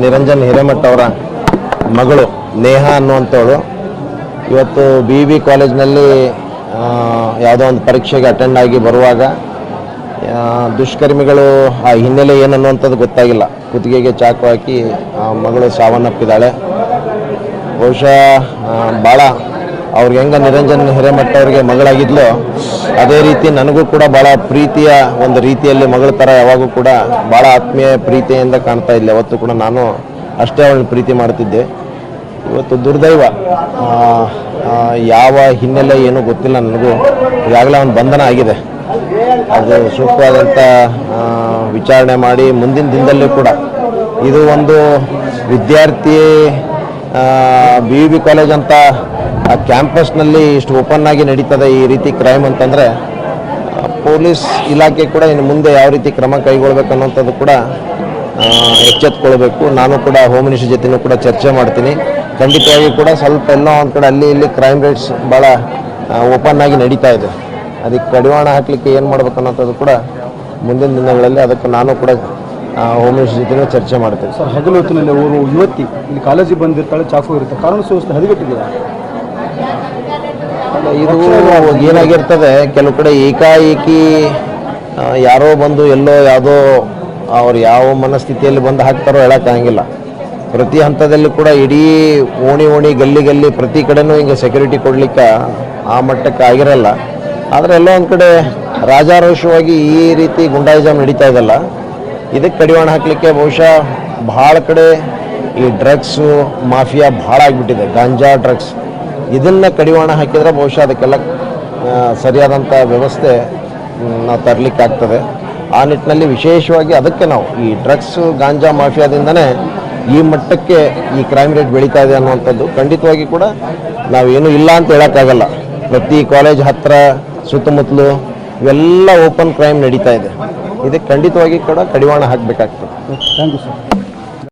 ನಿರಂಜನ್ ಹಿರೇಮಠ ಅವರ ಮಗಳು ನೇಹ ಅನ್ನುವಂಥವಳು. ಇವತ್ತು ಬಿ ಬಿ ಕಾಲೇಜ್ನಲ್ಲಿ ಯಾವುದೋ ಒಂದು ಪರೀಕ್ಷೆಗೆ ಅಟೆಂಡ್ ಆಗಿ ಬರುವಾಗ ದುಷ್ಕರ್ಮಿಗಳು ಆ ಹಿನ್ನೆಲೆ ಏನು ಅನ್ನುವಂಥದ್ದು ಗೊತ್ತಾಗಿಲ್ಲ. ಕುತ್ತಿಗೆಗೆ ಚಾಕು ಹಾಕಿ ಮಗಳು ಸಾವನ್ನಪ್ಪಿದ್ದಾಳೆ. ಬಹುಶಃ ಭಾಳ ಅವ್ರಿಗೆ ಹೆಂಗ ನಿರಂಜನ್ ಹಿರೇಮಠ ಅವ್ರಿಗೆ ಮಗಳಾಗಿದ್ಲೋ, ಅದೇ ರೀತಿ ನನಗೂ ಕೂಡ ಭಾಳ ಪ್ರೀತಿಯ ಒಂದು ರೀತಿಯಲ್ಲಿ ಮಗಳ ಥರ ಯಾವಾಗೂ ಕೂಡ ಭಾಳ ಆತ್ಮೀಯ ಪ್ರೀತಿಯಿಂದ ಕಾಣ್ತಾ ಇದ್ದೆ ಅವತ್ತು ಕೂಡ ನಾನು ಅಷ್ಟೇ ಅವಳನ್ನ ಪ್ರೀತಿ ಮಾಡ್ತಿದ್ದೆ. ಇವತ್ತು ದುರ್ದೈವ. ಯಾವ ಹಿನ್ನೆಲೆ ಏನೂ ಗೊತ್ತಿಲ್ಲ ನನಗೂ. ಈಗಾಗಲೇ ಒಂದು ಬಂಧನ ಆಗಿದೆ. ಅದು ಸೂಕ್ತವಾದಂಥ ವಿಚಾರಣೆ ಮಾಡಿ ಮುಂದಿನ ದಿನದಲ್ಲೂ ಕೂಡ. ಇದು ಒಂದು ವಿದ್ಯಾರ್ಥಿ ಬಿ ಯು ಬಿ ಕಾಲೇಜ್ ಅಂತ ಆ ಕ್ಯಾಂಪಸ್ನಲ್ಲಿ ಇಷ್ಟು ಓಪನ್ ಆಗಿ ನಡೀತದೆ ಈ ರೀತಿ ಕ್ರೈಮ್ ಅಂತಂದರೆ ಪೊಲೀಸ್ ಇಲಾಖೆ ಕೂಡ ಇನ್ನು ಮುಂದೆ ಯಾವ ರೀತಿ ಕ್ರಮ ಕೈಗೊಳ್ಬೇಕು ಅನ್ನೋಂಥದ್ದು ಕೂಡ ಎಚ್ಚೆತ್ಕೊಳ್ಬೇಕು. ನಾನು ಕೂಡ ಹೋಮ್ ಮಿನಿಸ್ಟರ್ ಜೊತೆನೂ ಕೂಡ ಚರ್ಚೆ ಮಾಡ್ತೀನಿ. ಖಂಡಿತವಾಗಿ ಕೂಡ ಸ್ವಲ್ಪ ಎಲ್ಲೋ ಒಂದು ಕಡೆ ಅಲ್ಲಿ ಇಲ್ಲಿ ಕ್ರೈಮ್ ರೇಟ್ಸ್ ಭಾಳ ಓಪನ್ ಆಗಿ ನಡೀತಾ ಇದೆ. ಅದಕ್ಕೆ ಕಡಿವಾಣ ಹಾಕಲಿಕ್ಕೆ ಏನು ಮಾಡ್ಬೇಕು ಅನ್ನೋಂಥದ್ದು ಕೂಡ ಮುಂದಿನ ದಿನಗಳಲ್ಲಿ ಅದಕ್ಕೆ ನಾನು ಕೂಡ ಹೋಮ್ ಮಿನಿಸ್ಟರ್ ಜೊತೆನೂ ಚರ್ಚೆ ಮಾಡ್ತೀನಿ. ಸರ್, ಹಗಲು ಹೊತ್ತಿನಲ್ಲಿ ಅವರು ಯುವತಿ ಇಲ್ಲಿ ಕಾಲೇಜಿಗೆ ಬಂದಿರ್ತಾಳೆ, ಚಾಕು ಇರುತ್ತೆ. ಕಾರಣ ಸುವ್ಯವಸ್ಥೆ ಹದಗೆಟ್ಟಿದೆ ಇದು ಏನಾಗಿರ್ತದೆ, ಕೆಲವು ಕಡೆ ಏಕಾಏಕಿ ಯಾರೋ ಬಂದು ಎಲ್ಲೋ ಯಾವುದೋ ಅವ್ರು ಯಾವ ಮನಸ್ಥಿತಿಯಲ್ಲಿ ಬಂದು ಹಾಕ್ತಾರೋ ಹೇಳೋಕ್ಕಾಗಿಲ್ಲ ಪ್ರತಿ ಹಂತದಲ್ಲಿ ಕೂಡ ಇಡೀ ಓಣಿ ಓಣಿ ಗಲ್ಲಿ ಗಲ್ಲಿ ಪ್ರತಿ ಕಡೆನೂ ಹಿಂಗೆ ಸೆಕ್ಯೂರಿಟಿ ಕೊಡ್ಲಿಕ್ಕೆ ಆ ಮಟ್ಟಕ್ಕೆ ಆಗಿರಲ್ಲ. ಆದರೆ ಎಲ್ಲೋ ಒಂದು ಕಡೆ ರಾಜಾರೋಷವಾಗಿ ಈ ರೀತಿ ಗುಂಡಾಯಿಸಮ್ ನಡೀತಾ ಇದೆಲ್ಲ. ಇದಕ್ಕೆ ಕಡಿವಾಣ ಹಾಕಲಿಕ್ಕೆ ಬಹುಶಃ ಭಾಳ ಕಡೆ ಈ ಡ್ರಗ್ಸು ಮಾಫಿಯಾ ಭಾಳ ಆಗಿಬಿಟ್ಟಿದೆ, ಗಾಂಜಾ ಡ್ರಗ್ಸ್ ಇದನ್ನು ಕಡಿವಾಣ ಹಾಕಿದರೆ ಬಹುಶಃ ಅದಕ್ಕೆಲ್ಲ ಸರಿಯಾದಂಥ ವ್ಯವಸ್ಥೆ ನಾವು ತರಲಿಕ್ಕಾಗ್ತದೆ. ಆ ನಿಟ್ಟಿನಲ್ಲಿ ವಿಶೇಷವಾಗಿ ಅದಕ್ಕೆ ನಾವು, ಈ ಡ್ರಗ್ಸು ಗಾಂಜಾ ಮಾಫಿಯಾದಿಂದನೇ ಈ ಮಟ್ಟಕ್ಕೆ ಈ ಕ್ರೈಮ್ ರೇಟ್ ಬೆಳೀತಾ ಇದೆ ಅನ್ನುವಂಥದ್ದು ಖಂಡಿತವಾಗಿ ಕೂಡ ನಾವೇನು ಇಲ್ಲ ಅಂತ ಹೇಳೋಕ್ಕಾಗಲ್ಲ. ಪ್ರತಿ ಕಾಲೇಜ್ ಹತ್ತಿರ ಸುತ್ತಮುತ್ತಲು ಇವೆಲ್ಲ ಓಪನ್ ಕ್ರೈಮ್ ನಡೀತಾ ಇದೆ. ಇದಕ್ಕೆ ಖಂಡಿತವಾಗಿ ಕೂಡ ಕಡಿವಾಣ ಹಾಕಬೇಕಾಗ್ತದೆ. Thank you sir.